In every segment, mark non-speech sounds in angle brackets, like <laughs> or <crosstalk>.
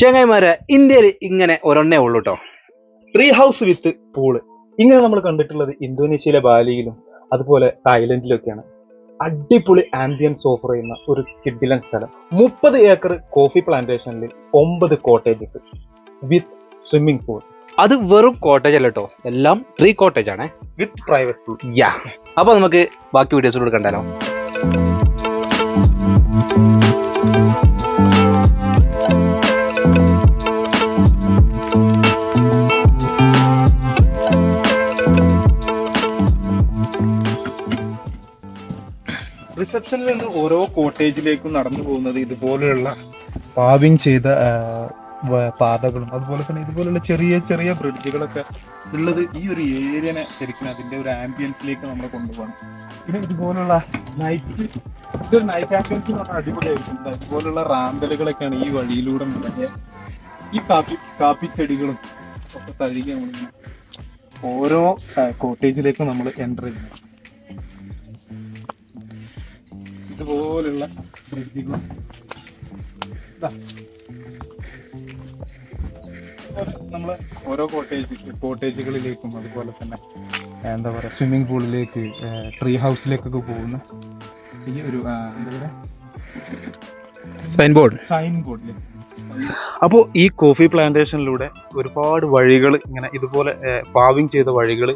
ചങ്ങായിമാരെ ഇന്ത്യയിൽ ഇങ്ങനെ ഒരെണ്ണേ ഉള്ളൂ കേട്ടോ ട്രീ ഹൗസ് വിത്ത് പൂൾ ഇങ്ങനെ നമ്മൾ കണ്ടിട്ടുള്ളത് ഇന്തോനേഷ്യയിലെ ബാലിയിലും അതുപോലെ തായ്ലൻഡിലൊക്കെയാണ്. അടിപൊളി ആംബിയൻസ് ഓഫർ ചെയ്യുന്ന ഒരു കിഡിലൻ സ്ഥലം. മുപ്പത് ഏക്കർ കോഫി പ്ലാന്റേഷനിൽ ഒമ്പത് കോട്ടേജസ് വിത്ത് സ്വിമ്മിംഗ് പൂൾ അത് വെറും കോട്ടേജ് അല്ല കേട്ടോ എല്ലാം ട്രീ കോട്ടേജ് ആണ്. വിത്ത് പ്രൈവറ്റ് പൂൾ യാ അപ്പൊ നമുക്ക് ബാക്കി വീഡിയോസിലൂടെ കണ്ടാലോ. റിസപ്ഷനിൽ നിന്ന് ഓരോ കോട്ടേജിലേക്കും നടന്നു പോകുന്നത് ഇതുപോലെയുള്ള പാവിങ് ചെയ്ത പാതകളും അതുപോലെ തന്നെ ഇതുപോലുള്ള ചെറിയ ചെറിയ ബ്രിഡ്ജുകളൊക്കെ ഉള്ളത് ഈ ഒരു ഏരിയനെ ശരിക്കും അതിന്റെ ഒരു ആംബിയൻസിലേക്ക് നമ്മൾ കൊണ്ടുപോകണം. പിന്നെ ഇതുപോലുള്ള നൈറ്റ് ഇതൊരു നൈറ്റ് ആംബിയൻസ് പറഞ്ഞാൽ അടിപൊളിയായിരിക്കും ഇതുപോലുള്ള റാമ്പലുകളൊക്കെയാണ് ഈ വഴിയിലൂടെ മുടങ്ങിയ ഈ കാപ്പി കാപ്പി ചെടികളും ഒക്കെ തഴുകി ഓരോ കോട്ടേജിലേക്കും നമ്മൾ എന്റർ ചെയ്യണം ഇതുപോലുള്ള ബ്രിഡ്ജുകളും നമ്മൾ ഓരോ കോട്ടേജ് കോട്ടേജുകളിലേക്കും അതുപോലെ തന്നെ എന്താ പറയുക സ്വിമ്മിംഗ് പൂളിലേക്ക് ട്രീ ഹൗസിലേക്കൊക്കെ പോകുന്ന. ഈ ഒരു ആ, എന്താ പറയുക സൈൻ ബോർഡ് സൈൻ ബോർഡ് അപ്പോൾ ഈ കോഫി പ്ലാന്റേഷനിലൂടെ ഒരുപാട് വഴികൾ ഇങ്ങനെ ഇതുപോലെ പാവിങ് ചെയ്ത വഴികൾ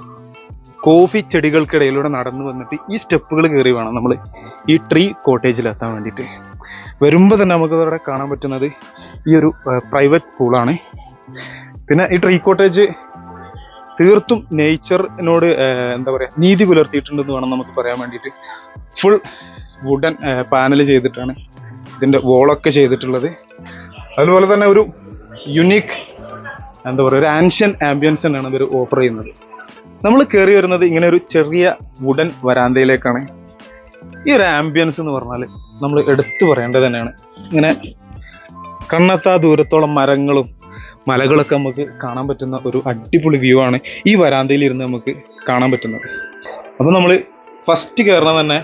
കോഫി ചെടികൾക്കിടയിലൂടെ നടന്നു വന്നിട്ട് ഈ സ്റ്റെപ്പുകൾ കയറി വേണം നമ്മൾ ഈ ട്രീ കോട്ടേജിൽ എത്താൻ വേണ്ടിയിട്ട് വരുമ്പോൾ തന്നെ നമുക്ക് അവിടെ കാണാൻ പറ്റുന്നത് ഈ ഒരു പ്രൈവറ്റ് പൂളാണ് പിന്നെ ഈ ട്രീ കോട്ടേജ് തീർത്തും നേച്ചറിനോട് എന്താ പറയുക നീതി പുലർത്തിയിട്ടുണ്ടെന്ന് വേണം നമുക്ക് പറയാൻ വേണ്ടിയിട്ട് ഫുൾ വുഡൻ പാനൽ ചെയ്തിട്ടാണ് ഇതിന്റെ വോളൊക്കെ ചെയ്തിട്ടുള്ളത്. അതുപോലെ തന്നെ ഒരു യുണീക്ക് എന്താ പറയുക ഒരു ആൻഷ്യൻ ആംബിയൻസ് തന്നെയാണ് ഇവർ ഓഫർ ചെയ്യുന്നത്. നമ്മൾ കയറി വരുന്നത് ഇങ്ങനെ ഒരു ചെറിയ വുഡൻ വരാന്തയിലേക്കാണ്. ഈ ഒരു ആംബിയൻസ് എന്ന് പറഞ്ഞാൽ നമ്മൾ എടുത്തു പറയേണ്ടത് തന്നെയാണ്. ഇങ്ങനെ കണ്ണെത്താ ദൂരത്തോളം മരങ്ങളും മലകളൊക്കെ നമുക്ക് കാണാൻ പറ്റുന്ന ഒരു അടിപൊളി വ്യൂ ആണ് ഈ വരാന്തയിൽ ഇരുന്ന് നമുക്ക് കാണാൻ പറ്റുന്നത്. അപ്പോൾ നമ്മൾ ഫസ്റ്റ് കയറുന്നത് തന്നെ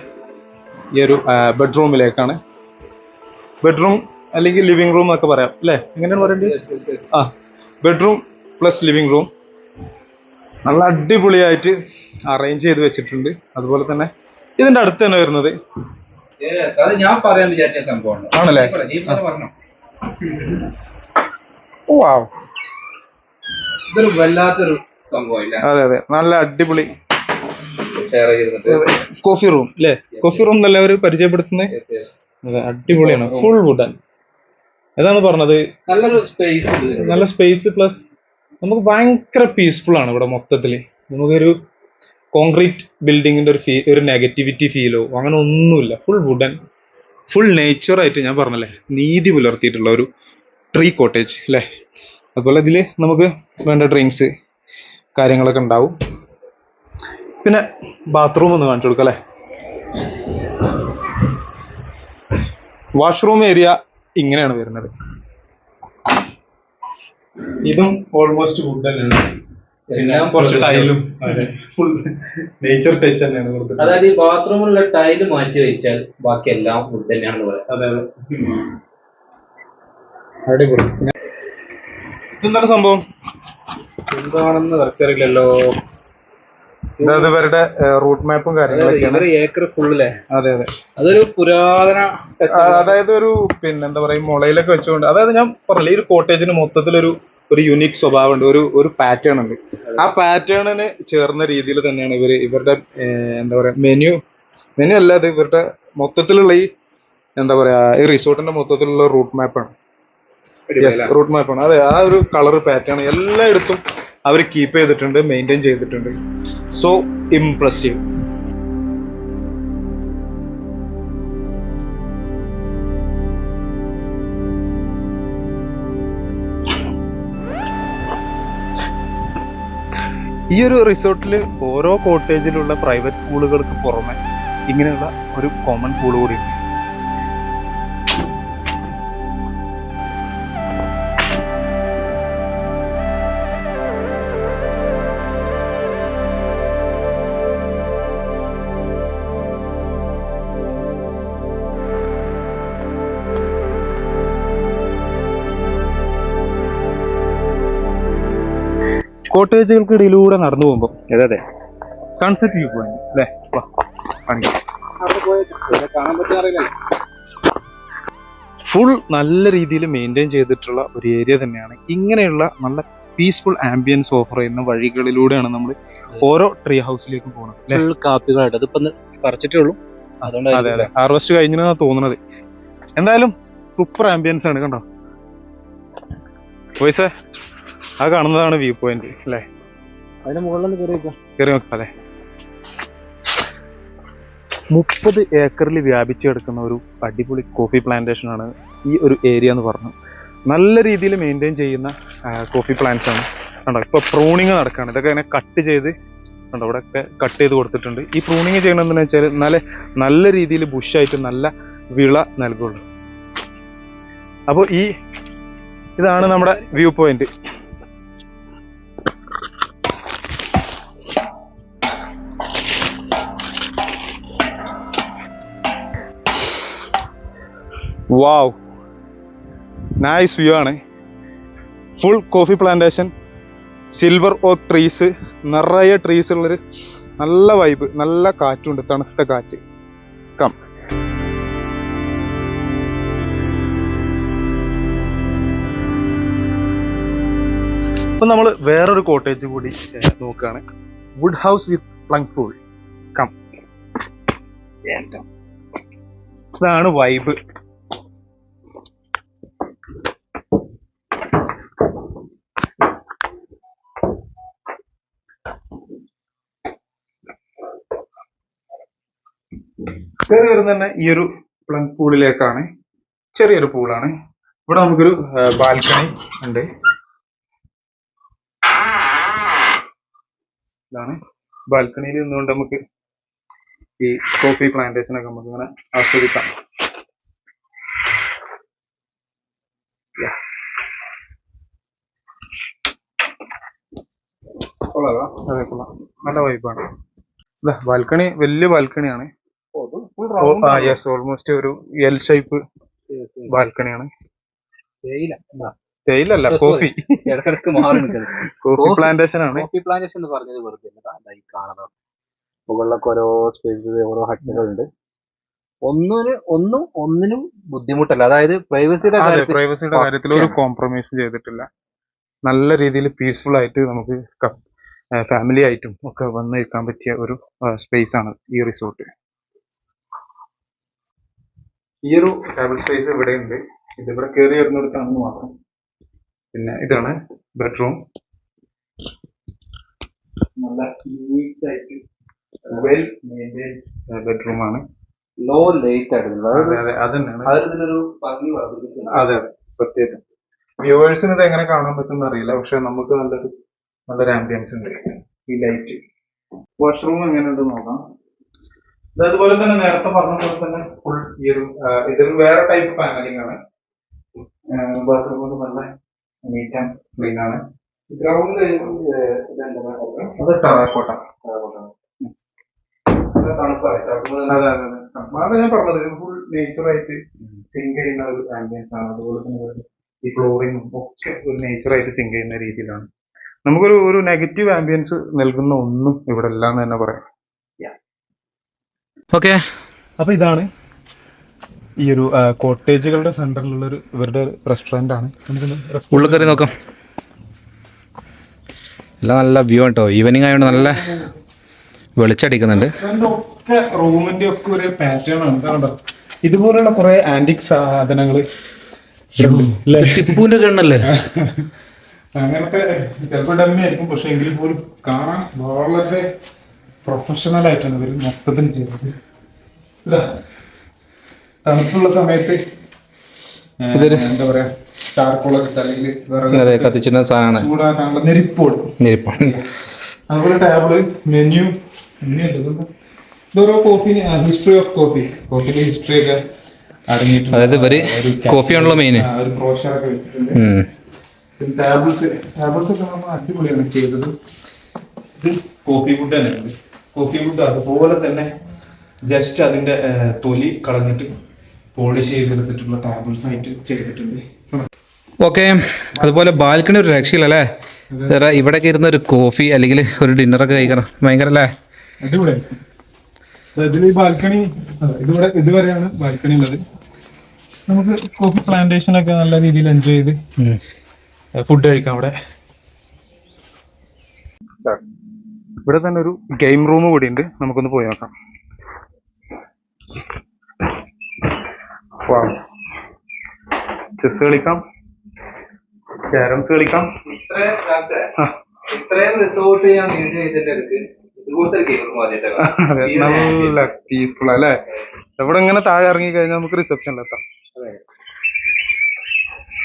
ഈ ഒരു ബെഡ്റൂമിലേക്കാണ് ബെഡ്റൂം അല്ലെങ്കിൽ ലിവിംഗ് റൂം എന്നൊക്കെ പറയാം അല്ലേ? എങ്ങനെയാണ് പറയേണ്ടത്? ആ ബെഡ്റൂം പ്ലസ് ലിവിംഗ് റൂം നല്ല അടിപൊളിയായിട്ട് അറേഞ്ച് ചെയ്ത് വെച്ചിട്ടുണ്ട്. അതുപോലെ തന്നെ ഇതിന്റെ അടുത്ത് തന്നെ വരുന്നത്. ഞാൻ പറയാൻ വിചാരിച്ച സംഭവമാണ്. ആണല്ലേ? ഇതൊരു വല്ലാത്തൊരു സംഭവം അതെ അതെ. നല്ല അടിപൊളി കോഫി റൂം അല്ലേ കോഫി റൂം എന്നല്ലേ അവർ പരിചയപ്പെടുത്തുന്നത്? അടിപൊളിയാണ്. ഫുൾ വുഡൻ ഏതാണ് പറഞ്ഞത്? നല്ലൊരു സ്പേസ് നല്ല സ്പേസ് പ്ലസ് നമുക്ക് ഭയങ്കര പീസ്ഫുൾ ആണ് ഇവിടെ മൊത്തത്തിൽ. നമുക്കൊരു കോൺക്രീറ്റ് ബിൽഡിങ്ങിന്റെ ഒരു ഫീ ഒരു നെഗറ്റിവിറ്റി ഫീലോ അങ്ങനെ ഒന്നുമില്ല. ഫുൾ വുഡൻ ഫുൾ നേച്ചറായിട്ട് ഞാൻ പറഞ്ഞല്ലേ നീതി പുലർത്തിയിട്ടുള്ള ഒരു ട്രീ കോട്ടേജ് അല്ലേ അതുപോലെ ഇതിൽ നമുക്ക് വേണ്ട ഡ്രിങ്ക്സ് കാര്യങ്ങളൊക്കെ ഉണ്ടാവും. പിന്നെ ബാത്റൂം ഒന്ന് കാണിച്ചു കൊടുക്കാം അല്ലേ വാഷ്റൂം ഏരിയ ഇങ്ങനെയാണ് വരുന്നത്. ഇതും ഓൾമോസ്റ്റ് വുഡ് തന്നെയാണ്. പിന്നെ എല്ലാം കുറച്ച് ടൈലും ഫുൾ നേച്ചർ ടച്ച് തന്നെയാണ് കൊടുത്തത് അതായത് ഈ ബാത്റൂമിലുള്ള ടൈൽ മാറ്റി വെച്ചാൽ ബാക്കി എല്ലാം ഫുഡ് തന്നെയാണ് പറയാം. അതെ അതെ. അടിപൊളി. ഇതെന്താണ് സംഭവം? എന്താണെന്ന് വർക്കറിയില്ലല്ലോ. ഇത് ഇവരുടെ റൂട്ട് മാപ്പും കാര്യങ്ങളൊക്കെയാണ്. ഇവർ ഏക്കർ ഫുള്ളിലെ അതെ അതെ. അതൊരു പുരാതന അതായത് ഒരു പിന്നെന്താ പറയാ ഈ മുളയിലൊക്കെ വെച്ചുകൊണ്ട് അതായത് ഞാൻ പറഞ്ഞില്ല ഈ ഒരു കോട്ടേജിന് മൊത്തത്തിലൊരു ഒരു യുണീക് സ്വഭാവമുണ്ട്. ഒരു ഒരു പാറ്റേൺ ഉണ്ട്. ആ പാറ്റേണിന് ചേർന്ന രീതിയിൽ തന്നെയാണ് ഇവർ ഇവരുടെ എന്താ പറയാ മെനു മെനു അല്ല അത് ഇവരുടെ മൊത്തത്തിലുള്ള ഈ എന്താ പറയാ ഈ റിസോർട്ടിന്റെ മൊത്തത്തിലുള്ള റൂട്ട് മാപ്പാണ് യെസ് റൂട്ട് മാപ്പാണ് അതെ ആ ഒരു കളർ പാറ്റേൺ എല്ലായിടത്തും അവർ കീപ്പ് ചെയ്തിട്ടുണ്ട് മെയിന്റെയിൻ ചെയ്തിട്ടുണ്ട്. സോ ഇംപ്രസീവ് ഈ ഒരു റിസോർട്ടിൽ ഓരോ കോട്ടേജിലുള്ള പ്രൈവറ്റ് പൂളുകൾക്ക് പുറമെ ഇങ്ങനെയുള്ള ഒരു കോമൺ പൂൾ കൂടി കോട്ടേജുകൾക്കിടയിലൂടെ നടന്നു പോകുമ്പോൾ അതെ അതെ. സൺസെറ്റ് വ്യൂ പോയി അല്ലേ? ഫുൾ നല്ല രീതിയിൽ മെയിന്റെയിൻ ചെയ്തിട്ടുള്ള ഒരു ഏരിയ തന്നെയാണ്. ഇങ്ങനെയുള്ള നല്ല പീസ്ഫുൾ ആംബിയൻസ് ഓഫർ ചെയ്യുന്ന വഴികളിലൂടെയാണ് നമ്മൾ ഓരോ ട്രീ ഹൗസിലേക്കും പോകുന്നത് ഫുൾ കാപ്പികളായിട്ട്. അതിപ്പോ പറിച്ചിട്ടേ ഉള്ളൂ. അതെ അതെ. ഹാർവെസ്റ്റ് കഴിഞ്ഞാ തോന്നുന്നത് എന്തായാലും സൂപ്പർ ആംബിയൻസ് ആണ് കണ്ടോ? പോയിസേ ആ കാണുന്നതാണ് വ്യൂ പോയിന്റ് അല്ലേ? അതിന് മുകളിൽ കയറി കയറി നോക്കാം അല്ലേ? മുപ്പത് ഏക്കറിൽ വ്യാപിച്ചു കിടക്കുന്ന ഒരു അടിപൊളി കോഫി പ്ലാന്റേഷൻ ആണ് ഈ ഒരു ഏരിയ എന്ന് പറഞ്ഞു. നല്ല രീതിയിൽ മെയിന്റെയിൻ ചെയ്യുന്ന കോഫി പ്ലാന്റ്സ് ആണ്. കണ്ടോ ഇപ്പൊ പ്രൂണിങ് നടക്കുകയാണ് ഇതൊക്കെ ഇങ്ങനെ കട്ട് ചെയ്ത് കണ്ടോ ഇവിടെ ഒക്കെ കട്ട് ചെയ്ത് കൊടുത്തിട്ടുണ്ട്. ഈ പ്രൂണിങ് ചെയ്യണമെന്ന് വെച്ചാൽ നല്ല നല്ല രീതിയിൽ ബുഷായിട്ട് നല്ല വിള നൽകുള്ളൂ. അപ്പോൾ ഈ ഇതാണ് നമ്മുടെ view point wow nice view ആണ്. Full coffee plantation silver oak trees നിറയെ ട്രീസ് ഉള്ളൊരു നല്ല വൈബ് നല്ല കാറ്റുണ്ട് തണുത്ത കാറ്റ്. കം ഇപ്പം നമ്മൾ വേറൊരു കോട്ടേജ് കൂടി നോക്കുകയാണ് wood house with plunge pool come ഇതാണ് വൈബ് കയറി വരുന്ന തന്നെ ഈ ഒരു പ്ലങ് പൂളിലേക്കാണ് ചെറിയൊരു പൂളാണ് ഇവിടെ നമുക്കൊരു ബാൽക്കണി ഉണ്ട്. ഇതാണ്. ബാൽക്കണിയിൽ നിന്നുകൊണ്ട് നമുക്ക് ഈ കോഫി പ്ലാന്റേഷനൊക്കെ നമുക്ക് ഇങ്ങനെ ആസ്വദിക്കാം. കൊള്ളാം അതെ കൊള്ളാം. നല്ല വൈബാണ് ബാൽക്കണി വലിയ ബാൽക്കണിയാണ് യെസ് ഓൾമോസ്റ്റ് ഒരു എൽ ഷേപ്പ് ബാൽക്കണിയാണ് തേയിലല്ല Sorry. കോഫി ഇടക്കിടക്ക് മാറി കോഫി പ്ലാന്റേഷൻ <laughs> ആണ്. കോഫി പ്ലാന്റേഷൻ എന്ന് പറഞ്ഞത് വെറുതെ ഈ കാണുന്നത് മുകളിലൊക്കെ ഓരോ സ്പേസ് ഓരോ ഹട്ടുകളുണ്ട്. ഒന്നിന് ഒന്നും ഒന്നിനും ബുദ്ധിമുട്ടല്ല. അതായത് പ്രൈവസിയുടെ പ്രൈവസിയുടെ കാര്യത്തിൽ ഒരു കോംപ്രമൈസ് ചെയ്തിട്ടില്ല. നല്ല രീതിയിൽ പീസ്ഫുൾ ആയിട്ട് നമുക്ക് ഫാമിലി ആയിട്ടും ഒക്കെ വന്നിരിക്കാൻ പറ്റിയ ഒരു സ്പേസ് ആണ് ഈ റിസോർട്ട് ഈ ഒരു ടേബിൾ സ്പേസ് ഇവിടെ ഉണ്ട്. ഇത് ഇവിടെ കയറി വരുന്നിടത്താണെന്ന് മാത്രം. പിന്നെ ഇതാണ് ബെഡ്റൂം നല്ല നീറ്റ് ആയിട്ട് വെൽ മെയിന്റൈൻഡ് ബെഡ്റൂം ആണ്. ലോ ലൈറ്റ് ആയിരുന്നു അതെ അതായത് അതെ അത് ഇതിനൊരു ഭംഗി അതെ അതെ സത്യമായിട്ടും. വ്യൂവേഴ്സിന് ഇത് എങ്ങനെ കാണാൻ പറ്റുന്ന അറിയില്ല. പക്ഷെ നമുക്ക് നല്ലൊരു നല്ലൊരു ആംബിയൻസ് ഉണ്ട് ഈ ലൈറ്റ് വാഷ്റൂം എങ്ങനെയുണ്ട് നോക്കാം. അതുപോലെ തന്നെ നേരത്തെ പറഞ്ഞ പോലെ തന്നെ ഫുൾ ഈ ഒരു ഇതൊരു വേറെ ടൈപ്പ് പാനലിംഗ് ആണ് ബാത്റൂം കൊണ്ട് നല്ല നീറ്റ് ആൻഡ് ക്ലീൻ ആണ്. ഗ്രൗണ്ട് അത് ടറാക്കോട്ട അതാണ് ഞാൻ പറഞ്ഞത്. ഫുൾ നേച്ചറായിട്ട് സിങ്ക് ചെയ്യുന്ന ഒരു ആംബിയൻസ് ആണ്. അതുപോലെ തന്നെ ഈ ഒക്കെ ഒരു നേച്ചറായിട്ട് സിങ്ക് ചെയ്യുന്ന രീതിയിലാണ്. നമുക്കൊരു ഒരു നെഗറ്റീവ് ആംബിയൻസ് നൽകുന്ന ഒന്നും ഇവിടെ ഇല്ല എന്ന് തന്നെ പറയാം. ഓക്കെ അപ്പൊ ഇതാണ് ഈ ഒരു കോട്ടേജുകളുടെ സെന്ററിലുള്ള ഒരു ഇവരുടെ റെസ്റ്റോറന്റ് ആണ് ഉള്ളിൽ കയറി നോക്കാം. എല്ലാം നല്ല വ്യൂ കേട്ടോ ഈവനിങ് ആയതുകൊണ്ട് നല്ല വെളിച്ചടിക്കുന്നുണ്ട്. ഒക്കെ റൂമിന്റെ ഒക്കെ ഒരു പാറ്റേൺ ആണ്. കണ്ടോ ഇതുപോലുള്ള കുറെ ആന്റിക് സാധനങ്ങൾ ടിപ്പുവിന്റെ കണ്ണല്ലേ? അങ്ങനത്തെ ചിലപ്പോൾ ഡമ്മി ആയിരിക്കും. പക്ഷെ എങ്കിൽ പോലും കാണാൻ വളരെ പ്രൊഫഷണൽ ആയിട്ടാണ് ഇവർ മൊത്തത്തിൽ ചെയ്തത്. ഇതാ. തണുപ്പുള്ള സമയത്ത് എന്താ പറയാ ചാർക്കോളൊക്കെ ഇട്ട് അല്ലെങ്കിൽ വിറക് അതെ കത്തിച്ചിരുന്ന സാധനമാണ്. ചൂടാക്കാനുള്ള നെരിപ്പോട്. ഞെരിപ്പാണ് അതുപോലെ ടേബിൾ മെനു ഇതോരോ കോഫി ഹിസ്റ്ററി ഓഫ് കോഫി കോഫിയുടെ ഹിസ്റ്ററി ഒക്കെ അടങ്ങിയിട്ടുണ്ട്. അതായത് ഇവർ ഒരു കോഫി ആണല്ലോ മെയിൻ ആ, ഒരു ബ്രോഷറൊക്കെ വെച്ചിട്ടുണ്ട്. ടേബിൾസ് ടേബിൾസ് ഒക്കെ നമ്മൾ അടിപൊളിയാണ് ചെയ്തത്. ഇത് കോഫി വുഡ് കോഫി വുഡ് അതുപോലെ തന്നെ ജസ്റ്റ് അതിന്റെ തൊലി കളഞ്ഞിട്ട് പോളിഷ് ചെയ്തെടുത്തിട്ടുള്ള ടാബിൾസ് ആയിട്ട് ചെയ്തിട്ടുണ്ട്. ഓക്കെ അതുപോലെ ബാൽക്കണി ഒരു രക്ഷയില്ല അല്ലേ വേറെ ഇവിടെയൊക്കെ ഇരുന്ന ഒരു കോഫി അല്ലെങ്കിൽ ഒരു ഡിന്നർ ഒക്കെ കഴിക്കണം. ഭയങ്കര അല്ലേ ഈ ബാൽക്കണി ഇതിവിടെ ഇതുവരെയാണ് ബാൽക്കണി ഉള്ളത്. നമുക്ക് കോഫി പ്ലാന്റേഷൻ ഒക്കെ നല്ല രീതിയിൽ എൻജോയ് ചെയ്ത് ഫുഡ് കഴിക്കാം അവിടെ. ഇവിടെ തന്നെ ഒരു ഗെയിം റൂം കൂടി ഉണ്ട് നമുക്കൊന്ന് പോയി നോക്കാം. ചെസ് കളിക്കാം. ക്യാരംസ് കളിക്കാം. ഇത്രയും റിസോർട്ട് ഞാൻ <laughs> നല്ല പീസ്ഫുൾ അല്ലേ? എവിടെ ഇങ്ങനെ താഴെ ഇറങ്ങി കഴിഞ്ഞാൽ നമുക്ക് റിസപ്ഷനിലെത്താം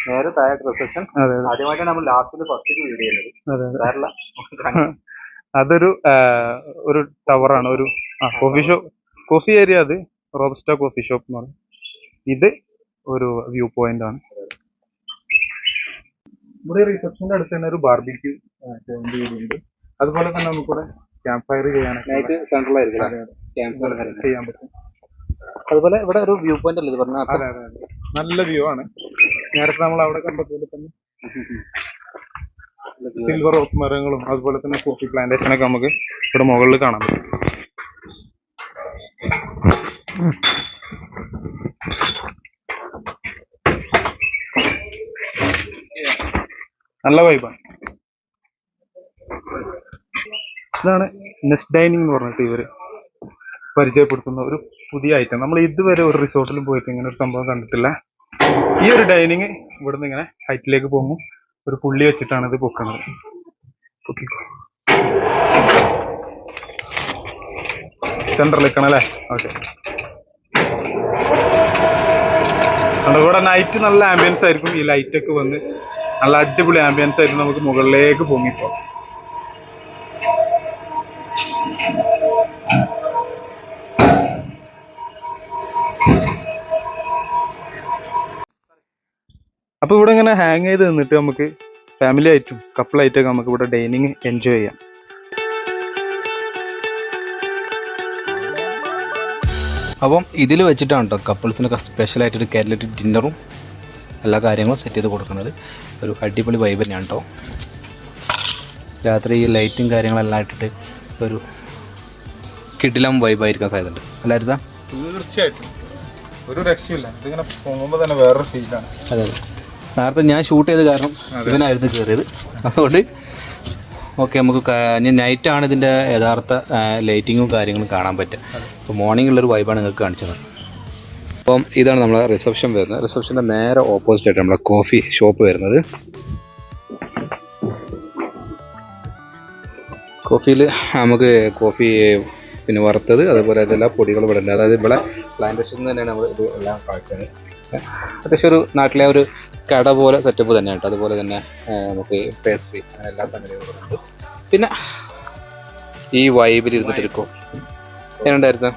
നേരെ താഴെ റിസപ്ഷൻ ആദ്യമായിട്ടാണ് നമ്മൾ ലാസ്റ്റിൽ ഫസ്റ്റ് വീഡിയോ ചെയ്യുന്നത്. അതെ അതെ. <laughs> അതൊരു ഒരു ഒരു ടവറാണ് ഒരു കോഫി ഷോപ്പ് കോഫി ഏരിയ അത് റോബസ്റ്റ കോഫി ഷോപ്പ് എന്ന് പറയും. ഇത് ഒരു വ്യൂ പോയിന്റ് ആണ്. ഇവിടെ റിസപ്ഷന്റെ അടുത്ത് തന്നെ ഒരു ബാർബിക്യൂ ഉണ്ട്. അതുപോലെ തന്നെ നമുക്കിവിടെ ക്യാമ്പ് ഫയർ ചെയ്യാനൊക്കെ സെൻട്രലായിരിക്കും ചെയ്യാൻ പറ്റും. അതുപോലെ ഇവിടെ ഒരു വ്യൂ പോയിന്റ് അല്ലേ ഇത് പറഞ്ഞ അതെ അതെ അതെ. നല്ല വ്യൂ ആണ്. നേരത്തെ നമ്മൾ അവിടെ കണ്ടതുപോലെ തന്നെ സിൽവർ ഓഫ് മരങ്ങളും അതുപോലെ തന്നെ കോഫി പ്ലാന്റേഷനൊക്കെ നമുക്ക് ഇവിടെ മുകളിൽ കാണാൻ പറ്റും. നല്ല വൈബാണ് ഇതാണ് നെസ്റ്റ് ഡൈനിങ് എന്ന് പറഞ്ഞിട്ട് ഇവർ പരിചയപ്പെടുത്തുന്ന ഒരു പുതിയ ഐറ്റം നമ്മൾ ഇതുവരെ ഒരു റിസോർട്ടിലും പോയിട്ട് ഇങ്ങനെ ഒരു സംഭവം കണ്ടിട്ടില്ല. ഈ ഒരു ഡൈനിങ് ഇവിടുന്ന് ഇങ്ങനെ ഹൈറ്റിലേക്ക് പോകും ഒരു പുള്ളി വെച്ചിട്ടാണ് ഇത് പൊക്കുന്നത്. സെന്ററിൽ നിൽക്കണം അല്ലേ? ഓക്കെ ഇവിടെ നൈറ്റ് നല്ല ആംബിയൻസ് ആയിരിക്കും. ഈ ലൈറ്റൊക്കെ വന്ന് നല്ല അടിപൊളി ആംബിയൻസ് ആയിട്ട് നമുക്ക് മുകളിലേക്ക് പൊങ്ങിപ്പോ. അപ്പൊ ഇവിടെ ഇങ്ങനെ ഹാങ് ചെയ്ത് നിന്നിട്ട് നമുക്ക് ഫാമിലി ആയിട്ടും കപ്പിൾ ആയിട്ടും നമുക്ക് ഇവിടെ ഡൈനിങ് എൻജോയ് ചെയ്യാം. അപ്പം ഇതിൽ വെച്ചിട്ടാണ് കേട്ടോ കപ്പിൾസിനൊക്കെ സ്പെഷ്യലായിട്ടൊരു കാറ്റലറ്റ് ഡിന്നറും എല്ലാ കാര്യങ്ങളും സെറ്റ് ചെയ്ത് കൊടുക്കുന്നത്. ഒരു അടിപൊളി വൈബ് തന്നെയാണ് കേട്ടോ രാത്രി ഈ ലൈറ്റും കാര്യങ്ങളെല്ലാം ഇട്ടിട്ട് ഒരു കിടിലം വൈബായിരിക്കാൻ സാധ്യതയുണ്ട്. അല്ലായിരുന്നാ തീർച്ചയായിട്ടും. ഒരു രക്ഷയില്ല ഇതിങ്ങനെ പോകുമ്പോൾ തന്നെ വേറൊരു ഫീലാണ് അതെ അതെ. നേരത്തെ ഞാൻ ഷൂട്ട് ചെയ്ത കാരണം ഇവനായിരുന്നു കയറിയത് അതുകൊണ്ട് ഓക്കെ നമുക്ക് ഇനി നൈറ്റാണ് ഇതിന്റെ യഥാർത്ഥ ലൈറ്റിങ്ങും കാര്യങ്ങളും കാണാൻ പറ്റുക. അപ്പോൾ മോർണിംഗ് ഉള്ളൊരു വൈബാണ് നിങ്ങൾക്ക് കാണിച്ചത്. അപ്പം ഇതാണ് നമ്മളെ റിസപ്ഷൻ വരുന്നത്. റിസപ്ഷന്റെ നേരെ ഓപ്പോസിറ്റ് ആയിട്ട് നമ്മളെ കോഫി ഷോപ്പ് വരുന്നത്. കോഫിയിൽ നമുക്ക് കോഫി പിന്നെ വറുത്തത് അതുപോലെ അതെല്ലാ പൊടികളും ഇവിടെ ഉണ്ട് അതായത് ഇവിടെ പ്ലാന്റേഷൻ തന്നെയാണ് നമ്മൾ ഇത് എല്ലാം കാഴ്ചത് അത്യാവശ്യം ഒരു നാട്ടിലെ ഒരു കട പോലെ സെറ്റപ്പ് തന്നെ കേട്ടോ. അതുപോലെ തന്നെ നമുക്ക് പേസ്ട്രി അങ്ങനെ എല്ലാ സംഗതികളും ഉണ്ട്. പിന്നെ ഈ വൈബിൽ ഇരുന്നിട്ടിരിക്കും എങ്ങനെയുണ്ടായിരുന്നു?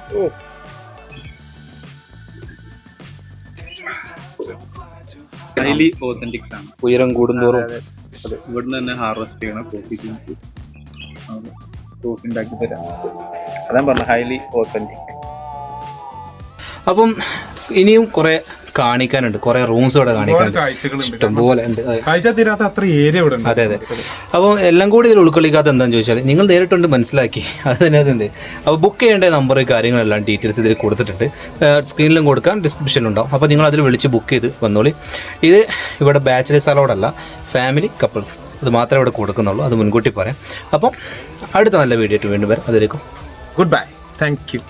ഹൈലി ഓതന്റിക്സ് ആണ്. ഉയരം കൂടുന്തോറും. ഇവിടുന്ന് തന്നെ ഹാർവെസ്റ്റ് ചെയ്യണം കോഫി കോഫി ഉണ്ടാക്കി തരാം. അതാ പറഞ്ഞ ഹൈലി ഓതന്റിക് അപ്പം ഇനിയും കുറെ കാണിക്കാനുണ്ട്. കുറെ റൂംസ് ഇവിടെ കാണിക്കാനുണ്ട്. ഇഷ്ടംപോലെ ഉണ്ട്. അതെ. ഉണ്ട്. അതെ അതെ. അപ്പോൾ എല്ലാം കൂടി ഇതിൽ ഉൾക്കൊള്ളിക്കാത്ത എന്താണെന്ന് ചോദിച്ചാൽ നിങ്ങൾ നേരിട്ടുണ്ട് മനസ്സിലാക്കി. <laughs> അത് തന്നെ അതുണ്ട് അപ്പോൾ ബുക്ക് ചെയ്യേണ്ട നമ്പർ കാര്യങ്ങളെല്ലാം ഡീറ്റെയിൽസ് ഇതിൽ കൊടുത്തിട്ടുണ്ട്. സ്ക്രീനിലും കൊടുക്കാം ഡിസ്ക്രിപ്ഷനിലും ഉണ്ടാവും. അപ്പോൾ നിങ്ങൾ അതിൽ വിളിച്ച് ബുക്ക് ചെയ്ത് വന്നോളി. ഇത് ഇവിടെ ബാച്ചിലേഴ്സ് അലോഡല്ല ഫാമിലി കപ്പിൾസ് അത് മാത്രമേ ഇവിടെ കൊടുക്കുന്നുള്ളൂ. അത് മുൻകൂട്ടി പറയാം. അപ്പം അടുത്ത നല്ല വീഡിയോ ആയിട്ട് വീണ്ടും വരാം. അതിലേക്കും ഗുഡ് ബൈ താങ്ക് യു